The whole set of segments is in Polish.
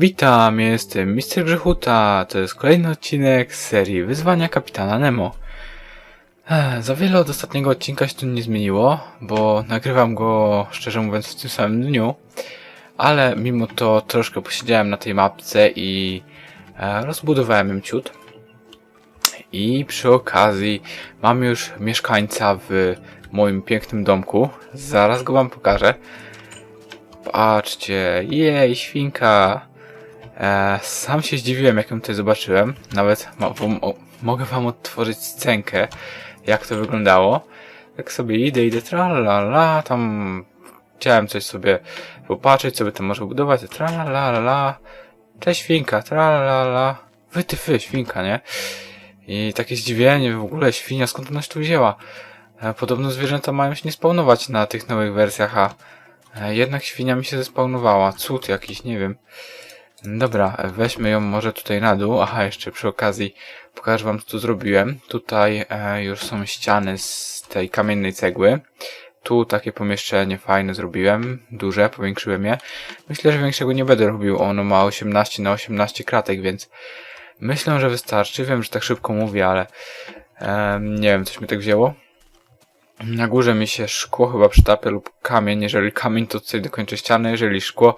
Witam, jestem Mister Grzechuta. To jest kolejny odcinek z serii Wyzwania Kapitana Nemo. Ech, za wiele od ostatniego odcinka się tu nie zmieniło, bo nagrywam go, szczerze mówiąc, w tym samym dniu. Ale mimo to troszkę posiedziałem na tej mapce i e, rozbudowałem ją ciut. I przy okazji mam już mieszkańca w moim pięknym domku. Zaraz go wam pokażę. Patrzcie, jej, świnka. E, sam się zdziwiłem, jak ją tutaj zobaczyłem. Nawet mogę wam odtworzyć scenkę, jak to wyglądało. Jak sobie idę, idę, tralala, tam chciałem coś sobie popatrzeć, co by tam może budować, tralala, cześć świnka, tralala, wy ty fy, świnka, nie? I takie zdziwienie, w ogóle świnia, skąd ona się tu wzięła? E, Podobno zwierzęta mają się nie spawnować na tych nowych wersjach, a e, jednak świnia mi się zespawnowała. Cud jakiś, nie wiem. Dobra, weźmy ją może tutaj na dół. Aha, jeszcze przy okazji pokażę wam, co tu zrobiłem. Tutaj e, już są ściany z tej kamiennej cegły. Tu takie pomieszczenie fajne zrobiłem, duże, powiększyłem je. Myślę, że większego nie będę robił, ono ma 18 na 18 kratek, więc myślę, że wystarczy. Wiem, że tak szybko mówię, ale em, nie wiem, coś mi tak wzięło. Na górze mi się szkło chyba przytapia lub kamień. Jeżeli kamień, to tutaj dokończę ścianę, jeżeli szkło,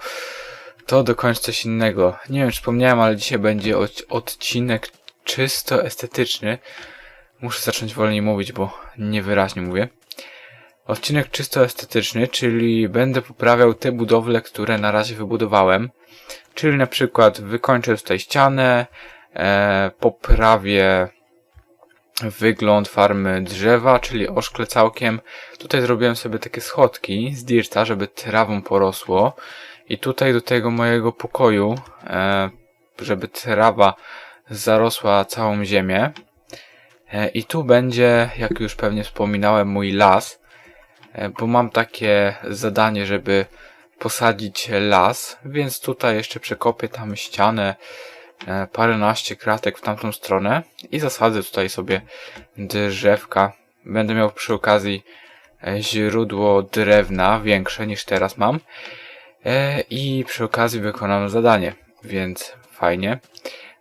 to dokończ coś innego. Nie wiem, czy wspomniałem, ale dzisiaj będzie od- odcinek czysto estetyczny. Muszę zacząć wolniej mówić, bo niewyraźnie mówię. Odcinek czysto estetyczny, czyli będę poprawiał te budowle, które na razie wybudowałem. Czyli na przykład wykończę tutaj ścianę, e, poprawię wygląd farmy drzewa, czyli oszklę całkiem. Tutaj zrobiłem sobie takie schodki z dirta, żeby trawą porosło. I tutaj do tego mojego pokoju, e, żeby trawa zarosła całą ziemię. E, I tu będzie, jak już pewnie wspominałem, mój las, e, bo mam takie zadanie, żeby posadzić las, więc tutaj jeszcze przekopię tam ścianę, paręnaście kratek w tamtą stronę i zasadzę tutaj sobie drzewka. Będę miał przy okazji źródło drewna większe niż teraz mam. E, I przy okazji wykonam zadanie, więc fajnie.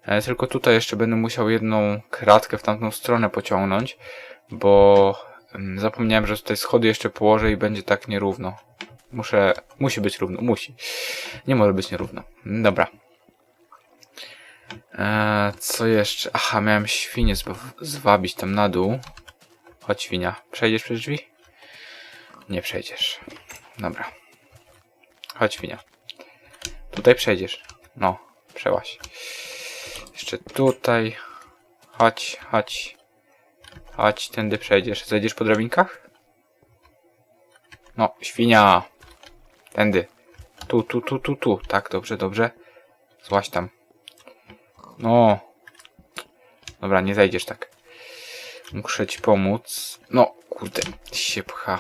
E, Tylko tutaj jeszcze będę musiał jedną kratkę w tamtą stronę pociągnąć, bo mm, zapomniałem, że tutaj schody jeszcze położę i będzie tak nierówno. Muszę, musi być równo, musi. Nie może być nierówno. Dobra. E, co jeszcze? Aha, miałem świnię zwa- zwabić tam na dół. Chodź świnia. Przejdziesz przez drzwi? Nie przejdziesz. Dobra. Chodź świnia. Tutaj przejdziesz. No, przełaś. Jeszcze tutaj. Chodź, chodź. Chodź, tędy przejdziesz. Zejdziesz po drabinkach? No, świnia. Tędy. Tu, tu, tu, tu, tu. Tak, dobrze, dobrze. Złaś tam. No. Dobra, nie zejdziesz tak. Muszę ci pomóc. No, kurde, się pcha.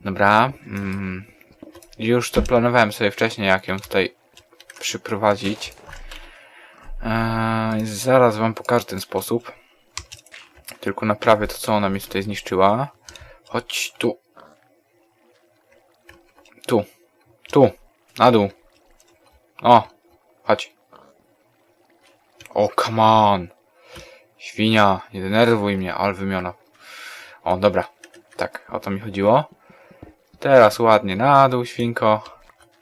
Dobra. Mm. Już to planowałem sobie wcześniej, jak ją tutaj przyprowadzić. Eee, zaraz wam pokażę ten sposób. Tylko naprawię to, co ona mi tutaj zniszczyła. Chodź tu. Tu. Tu. Na dół. O. Chodź. O, come on. Świnia, nie denerwuj mnie, ale wymiona. O, dobra. Tak, o to mi chodziło. Teraz ładnie na dół, świnko.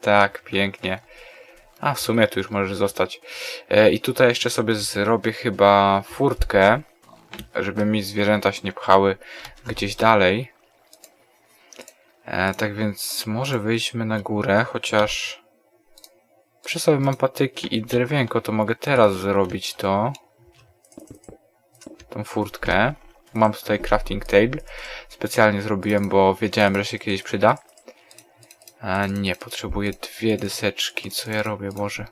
Tak, pięknie. A w sumie tu już możesz zostać. E, I tutaj jeszcze sobie zrobię chyba furtkę, żeby mi zwierzęta się nie pchały gdzieś dalej. E, tak więc może wyjdźmy na górę, chociaż przy sobie mam patyki i drewienko, to mogę teraz zrobić to. Tą furtkę. Mam tutaj crafting table. Specjalnie zrobiłem, bo wiedziałem, że się kiedyś przyda. A nie, potrzebuję dwie deseczki. Co ja robię, Boże?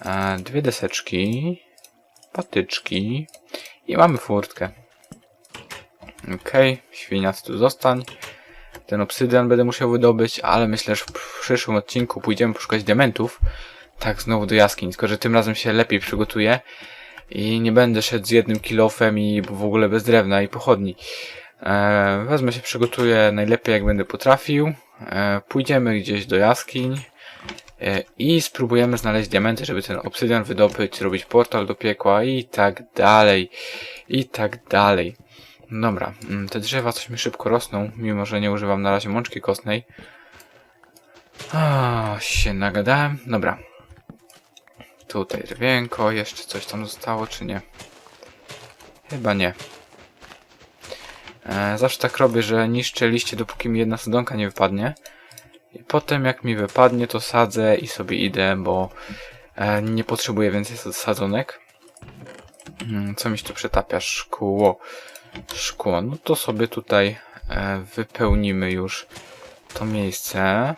A, dwie deseczki. Patyczki. I mamy furtkę. Okej, okay, świniac tu zostań. Ten obsydian będę musiał wydobyć, ale myślę, że w przyszłym odcinku pójdziemy poszukać diamentów. Tak, znowu do jaskiń, tylko że tym razem się lepiej przygotuję. I nie będę szedł z jednym kilofem i w ogóle bez drewna i pochodni. E, wezmę się, przygotuję najlepiej jak będę potrafił. E, pójdziemy gdzieś do jaskiń E, I spróbujemy znaleźć diamenty, żeby ten obsydian wydobyć, zrobić portal do piekła i tak dalej. I tak dalej. Dobra, mm, te drzewa coś mi szybko rosną, mimo że nie używam na razie mączki kostnej. A, się nagadałem. Dobra. Tutaj drwienko, jeszcze coś tam zostało, czy nie? Chyba nie. E, zawsze tak robię, że niszczę liście, dopóki mi jedna sadzonka nie wypadnie. I potem jak mi wypadnie, to sadzę i sobie idę, bo e, nie potrzebuję więcej sad- sadzonek. Mm, Co mi się tu przetapia? Szkło. Szkło. No to sobie tutaj e, wypełnimy już to miejsce.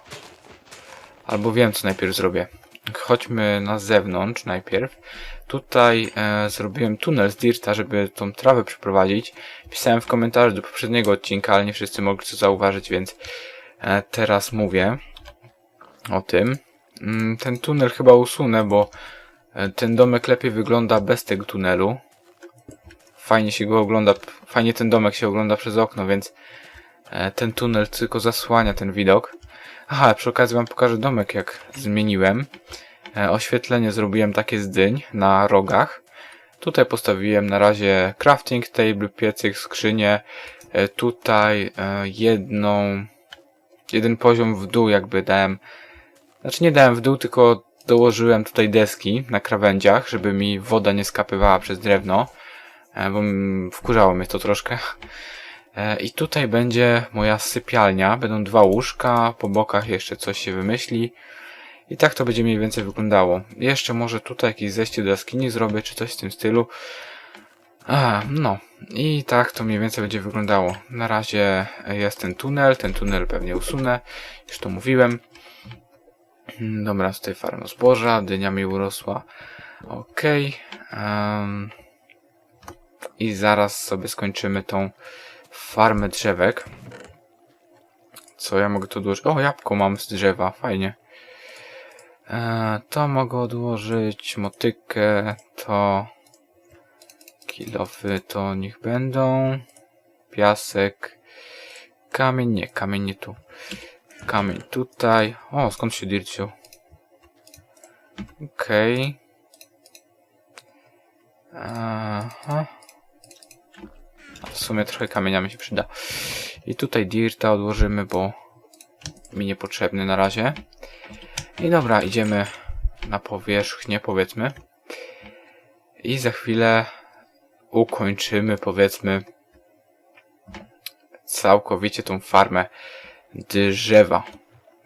Albo wiem, co najpierw zrobię. Chodźmy na zewnątrz najpierw. Tutaj e, zrobiłem tunel z dirta, żeby tą trawę przeprowadzić. Pisałem w komentarzu do poprzedniego odcinka, ale nie wszyscy mogli to zauważyć, więc e, teraz mówię o tym. Mm, ten tunel chyba usunę, bo e, ten domek lepiej wygląda bez tego tunelu. Fajnie się go ogląda, fajnie ten domek się ogląda przez okno, więc e, ten tunel tylko zasłania ten widok. Aha, przy okazji wam pokażę domek, jak zmieniłem. E, oświetlenie zrobiłem takie z dyń na rogach. Tutaj postawiłem na razie crafting table, piecyk, skrzynię. E, tutaj e, jedną, jeden poziom w dół jakby dałem. Znaczy nie dałem w dół, tylko dołożyłem tutaj deski na krawędziach, żeby mi woda nie skapywała przez drewno. Bo wkurzało mnie to troszkę. E, I tutaj będzie moja sypialnia. Będą dwa łóżka, po bokach jeszcze coś się wymyśli. I tak to będzie mniej więcej wyglądało. Jeszcze może tutaj jakieś zejście do jaskini zrobię, czy coś w tym stylu. A, no. I tak to mniej więcej będzie wyglądało. Na razie jest ten tunel, ten tunel pewnie usunę. Już to mówiłem. Mm, Dobra, tutaj farma zboża, dynia mi urosła. Okej. em, I zaraz sobie skończymy tą farmę drzewek. Co ja mogę tu odłożyć? O, jabłko mam z drzewa, fajnie. E, to mogę odłożyć, motykę, to kilofy to niech będą. Piasek, kamień, nie, kamień nie tu. Kamień tutaj. O, skąd się dirt wziął? Okej. Aha. W sumie trochę kamienia mi się przyda. I tutaj dirta odłożymy, bo mi niepotrzebny na razie. I dobra, idziemy na powierzchnię, powiedzmy. I za chwilę ukończymy, powiedzmy, całkowicie tą farmę drzewa.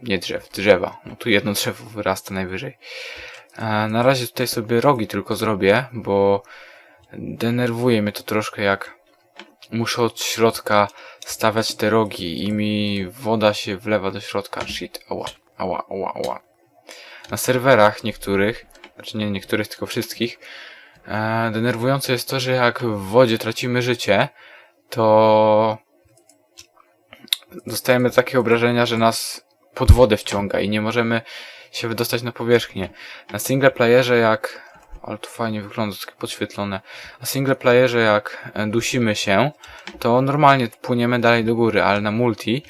Nie drzew, drzewa. No tu jedno drzewo wyrasta najwyżej. Na razie tutaj sobie rogi tylko zrobię, bo denerwuje mnie to troszkę jak muszę od środka stawiać te rogi i mi woda się wlewa do środka. Shit, ała, ała, ała, ała. Na serwerach niektórych, znaczy nie niektórych, tylko wszystkich, e, denerwujące jest to, że jak w wodzie tracimy życie, to dostajemy takie obrażenia, że nas pod wodę wciąga i nie możemy się wydostać na powierzchnię. Na single playerze jak... Ale to fajnie wygląda, takie podświetlone. Na single playerze jak e, dusimy się, to normalnie płyniemy dalej do góry, ale na multi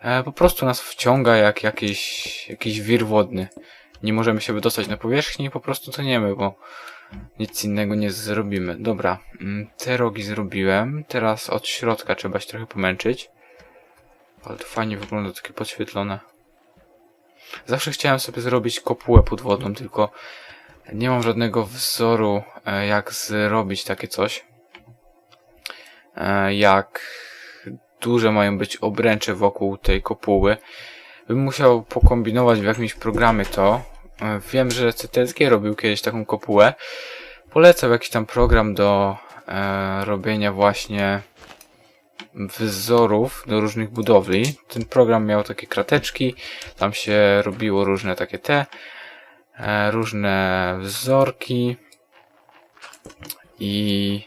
e, po prostu nas wciąga jak jakiś, jakiś wir wodny. Nie możemy się wydostać na powierzchnię i po prostu toniemy, bo nic innego nie zrobimy. Dobra, mm, te rogi zrobiłem. Teraz od środka trzeba się trochę pomęczyć. Ale to fajnie wygląda, takie podświetlone. Zawsze chciałem sobie zrobić kopułę pod wodą, tylko nie mam żadnego wzoru, e, jak zrobić takie coś. E, Jak duże mają być obręcze wokół tej kopuły. Bym musiał pokombinować w jakimś programie to. E, Wiem, że CTSG robił kiedyś taką kopułę. Polecał jakiś tam program do e, robienia właśnie wzorów do różnych budowli. Ten program miał takie krateczki, tam się robiło różne takie te, różne wzorki i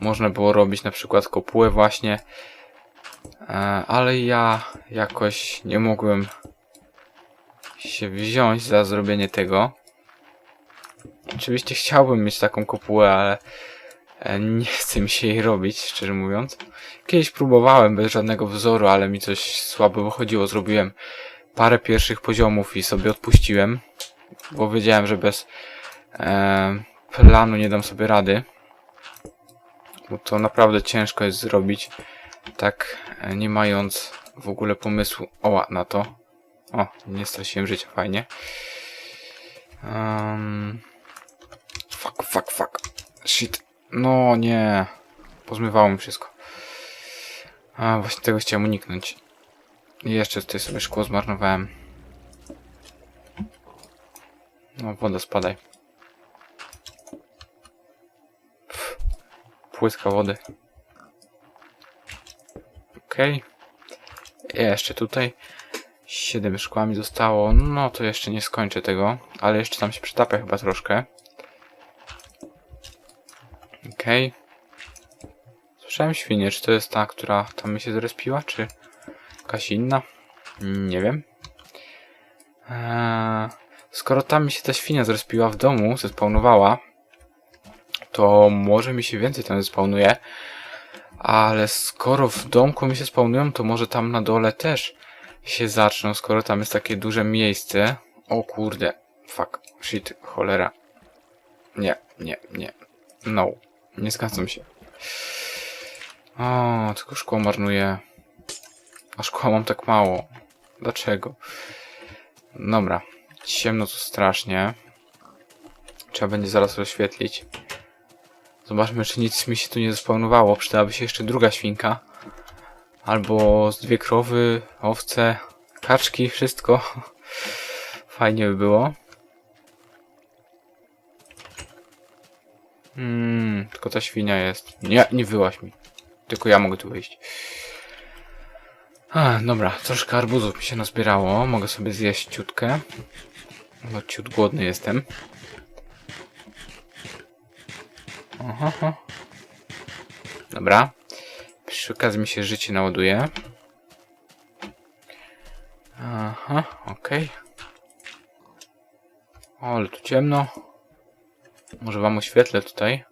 można było robić na przykład kopułę właśnie, e, ale ja jakoś nie mogłem się wziąć za zrobienie tego. Oczywiście chciałbym mieć taką kopułę, ale e, nie chce mi się jej robić, szczerze mówiąc. Kiedyś próbowałem bez żadnego wzoru, ale mi coś słabo wychodziło. Zrobiłem parę pierwszych poziomów i sobie odpuściłem, bo wiedziałem, że bez e, planu nie dam sobie rady. Bo to naprawdę ciężko jest zrobić, tak e, nie mając w ogóle pomysłu oła, na to. O, nie straciłem życia, fajnie. Um, fuck, fuck, fuck. Shit. No nie. Pozmywało mi wszystko. A, właśnie tego chciałem uniknąć. I jeszcze tutaj sobie szkło zmarnowałem. No, woda spadaj. Pff, płyska wody. Okej. Okay. Jeszcze tutaj. Siedem szkła mi zostało. No to jeszcze nie skończę tego. Ale jeszcze tam się przytapia chyba troszkę. Okej. Okay. Słyszałem świnię. Czy to jest ta, która tam mi się zrespiła, czy jakaś inna? Nie wiem. Eee, skoro tam mi się ta świnia zrespiła w domu, zespawnowała, to może mi się więcej tam zespawnuje. Ale skoro w domku mi się spawnują, to może tam na dole też się zaczną, skoro tam jest takie duże miejsce. O kurde. Fuck. Shit. Cholera. Nie, nie, nie. No. Nie zgadzam się. O, tylko szkło marnuję. A szkła mam tak mało. Dlaczego? Dobra. Ciemno tu strasznie. Trzeba będzie zaraz rozświetlić. Zobaczmy, czy nic mi się tu nie zespawnowało. Przydałaby się jeszcze druga świnka. Albo z dwie krowy, owce, kaczki, wszystko. Fajnie by było. Hmm, tylko ta świnia jest. Nie, nie wyłaś mi. Tylko ja mogę tu wyjść. A, dobra, troszkę arbuzów mi się nazbierało. Mogę sobie zjeść ciutkę. Bo ciut głodny jestem. Aha, aha. Dobra. Przy okazji mi się życie naładuje. Aha, okej. Okay. O, ale tu ciemno. Może wam oświetlę tutaj.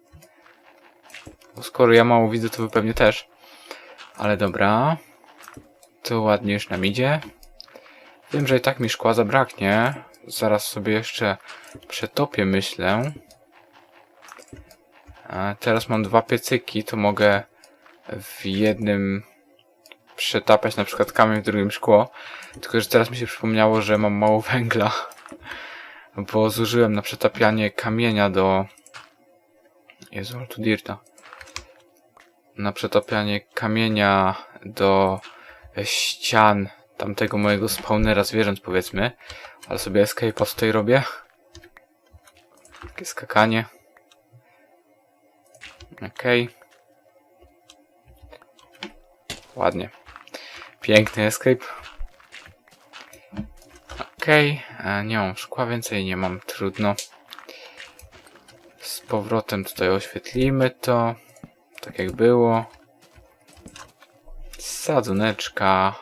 Bo skoro ja mało widzę, to wy pewnie też. Ale dobra. To ładnie już nam idzie. Wiem, że i tak mi szkła zabraknie. Zaraz sobie jeszcze przetopię, myślę. Teraz mam dwa piecyki, to mogę w jednym przetapiać na przykład kamień, w drugim szkło. Tylko, że teraz mi się przypomniało, że mam mało węgla. Bo zużyłem na przetapianie kamienia do... Jezu, ale tu dirta. Na przetapianie kamienia do ścian tamtego mojego spawnera zwierząt, powiedzmy. Ale sobie escape'a tutaj robię. Takie skakanie. Okej. Okay. Ładnie. Piękny escape. Okej. Okay. Nie mam szkła więcej, nie mam. Trudno. Z powrotem tutaj oświetlimy to. Tak jak było. Sadzoneczka.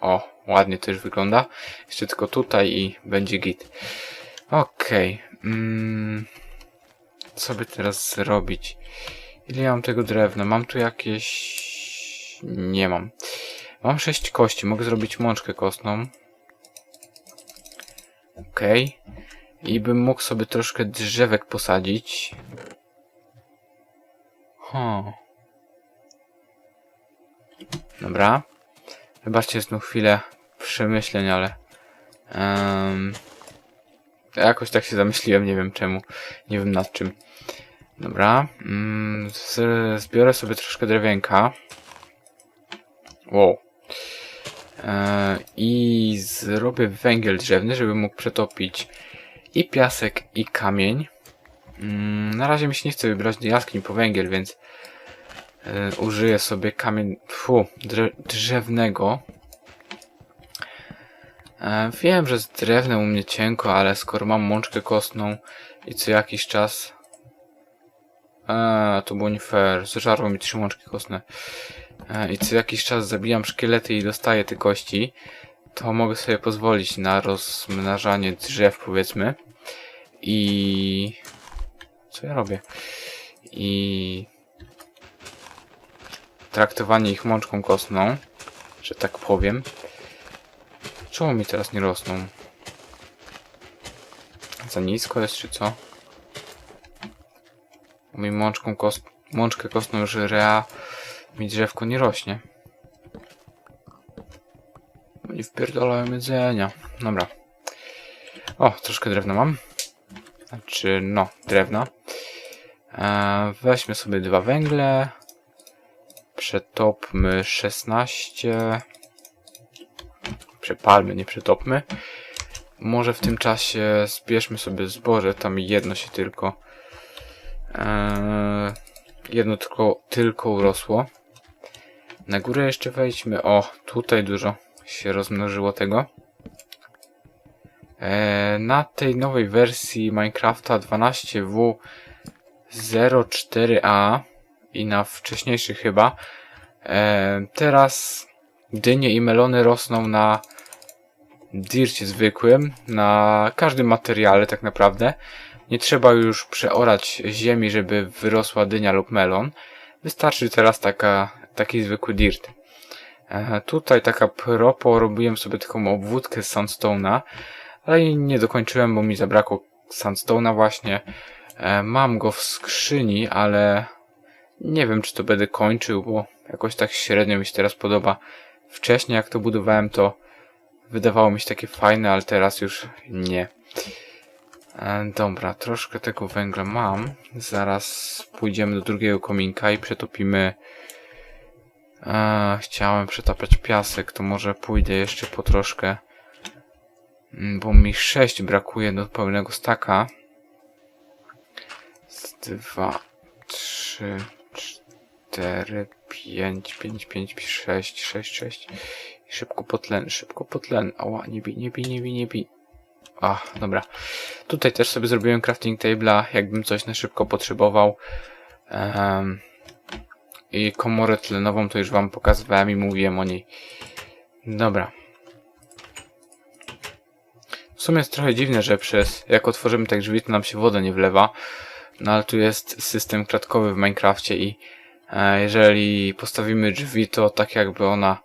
O, ładnie to już wygląda. Jeszcze tylko tutaj i będzie git. Okej. Okay. Mm, co by teraz zrobić? Ile ja mam tego drewna? Mam tu jakieś... Nie mam. Mam sześć kości. Mogę zrobić mączkę kostną. Okej. Okay. I bym mógł sobie troszkę drzewek posadzić. Huh. Dobra. Wybaczcie znów chwilę przemyśleń, ale... Um, jakoś tak się zamyśliłem, nie wiem czemu. Nie wiem nad czym. Dobra. Mm, zbiorę sobie troszkę drewienka. Wow. E, I zrobię węgiel drzewny, żeby mógł przetopić i piasek, i kamień. Mm, na razie mi się nie chce wybrać do jaskiń po węgiel, więc e, użyję sobie kamień fu, drzewnego. E, wiem, że z drewnem u mnie cienko, ale skoro mam mączkę kostną i co jakiś czas... Eee, to było nie fair. Zżarło mi trzy mączki kostne. E, i co jakiś czas zabijam szkielety i dostaję te kości, to mogę sobie pozwolić na rozmnażanie drzew, powiedzmy. I... Co ja robię? I... Traktowanie ich mączką kostną, że tak powiem. Czemu mi teraz nie rosną? Za nisko jest, czy co? Mi mączką kost... mączkę kostną już rea mi drzewko nie rośnie. Nie wpierdolałem jedzenia. Dobra. O, troszkę drewna mam. Znaczy, no, drewna. Eee, weźmy sobie dwa węgle. Przetopmy 16. Przepalmy, nie przetopmy. Może w tym czasie zbierzmy sobie zboże, tam jedno się tylko. Eee, jedno tylko, tylko urosło. Na górę jeszcze wejdźmy. O, tutaj dużo się rozmnożyło tego. Eee, na tej nowej wersji Minecrafta 12W04A i na wcześniejszych chyba eee, teraz dynie i melony rosną na dircie zwykłym, na każdym materiale tak naprawdę. Nie trzeba już przeorać ziemi, żeby wyrosła dynia lub melon. Wystarczy teraz taka, taki zwykły dirt. E, tutaj taka propo robiłem sobie taką obwódkę z sandstone'a, ale nie dokończyłem, bo mi zabrakło sandstone'a właśnie. E, mam go w skrzyni, ale nie wiem, czy to będę kończył, bo jakoś tak średnio mi się teraz podoba. Wcześniej jak to budowałem, to wydawało mi się takie fajne, ale teraz już nie. E, dobra, troszkę tego węgla mam. Zaraz pójdziemy do drugiego kominka i przetopimy. E, chciałem przetapiać piasek, to może pójdę jeszcze po troszkę. Mm, Bo mi 6 brakuje do pełnego staka. Z 2, 3, 4, 5, 5, 5, 6, 6, 6. I szybko potlen, szybko potlen. Ała, nie bij, nie bij, nie bij, nie bij. A, dobra. Tutaj też sobie zrobiłem crafting table'a, jakbym coś na szybko potrzebował. Em, I komorę tlenową to już wam pokazywałem i mówiłem o niej. Dobra. W sumie jest trochę dziwne, że przez jak otworzymy te drzwi, to nam się woda nie wlewa. No ale tu jest system kratkowy w Minecrafcie i jeżeli postawimy drzwi, to tak jakby ona,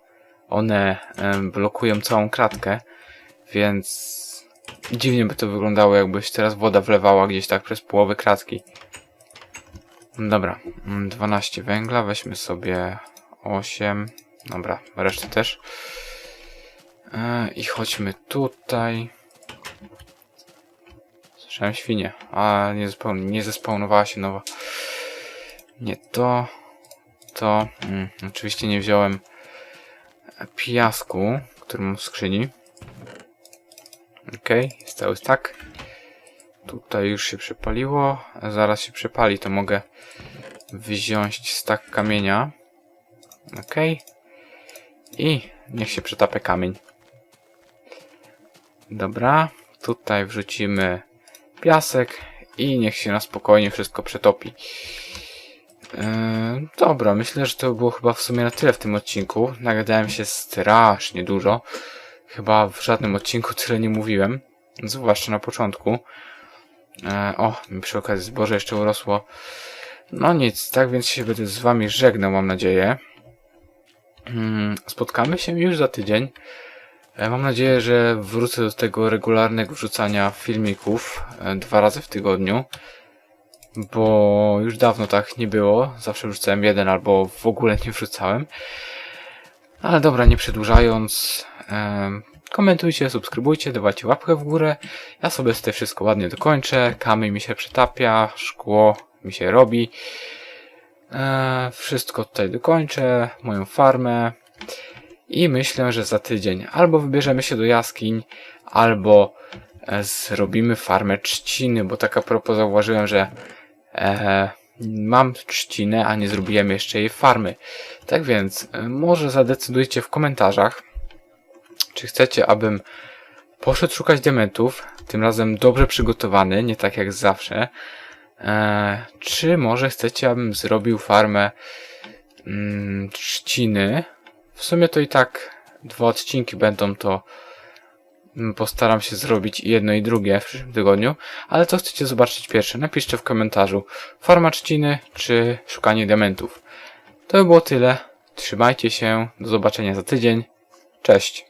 one blokują całą kratkę, więc dziwnie by to wyglądało, jakbyś teraz woda wlewała gdzieś tak przez połowę kratki. Dobra, mm, 12 węgla, weźmy sobie 8. Dobra, resztę też. E, I chodźmy tutaj. Słyszałem świnię, a nie, nie zespełnowała się nowa. Nie to. To. Mm, oczywiście nie wziąłem piasku, który mam w skrzyni. Okay, jest cały tak. Tutaj już się przepaliło. Zaraz się przepali, to mogę wziąć stak kamienia. Okej. I niech się przetapia kamień. Dobra, tutaj wrzucimy piasek i niech się na spokojnie wszystko przetopi. Yy, dobra, myślę, że to było chyba w sumie na tyle w tym odcinku. Nagadałem się strasznie dużo. Chyba w żadnym odcinku tyle nie mówiłem. Zwłaszcza na początku. E, o, mi przy okazji zboże jeszcze urosło. No nic, tak więc się będę z wami żegnał, mam nadzieję. Mm, Spotkamy się już za tydzień. E, Mam nadzieję, że wrócę do tego regularnego wrzucania filmików e, dwa razy w tygodniu. Bo już dawno tak nie było. Zawsze wrzucałem jeden albo w ogóle nie wrzucałem. Ale dobra, nie przedłużając, komentujcie, subskrybujcie, dawajcie łapkę w górę. Ja sobie tutaj wszystko ładnie dokończę. Kamień mi się przetapia, szkło mi się robi. Wszystko tutaj dokończę, moją farmę. I myślę, że za tydzień albo wybierzemy się do jaskiń, albo e, zrobimy farmę trzciny, bo tak a propos zauważyłem, że e, mam trzcinę, a nie zrobiłem jeszcze jej farmy. Tak więc e, może zadecydujcie w komentarzach, czy chcecie, abym poszedł szukać diamentów, tym razem dobrze przygotowany, nie tak jak zawsze. E, czy może chcecie, abym zrobił farmę mm, trzciny? W sumie to i tak dwa odcinki będą, to postaram się zrobić jedno i drugie w przyszłym tygodniu. Ale co chcecie zobaczyć pierwsze? Napiszcie w komentarzu. Farma trzciny czy szukanie diamentów. To by było tyle. Trzymajcie się. Do zobaczenia za tydzień. Cześć.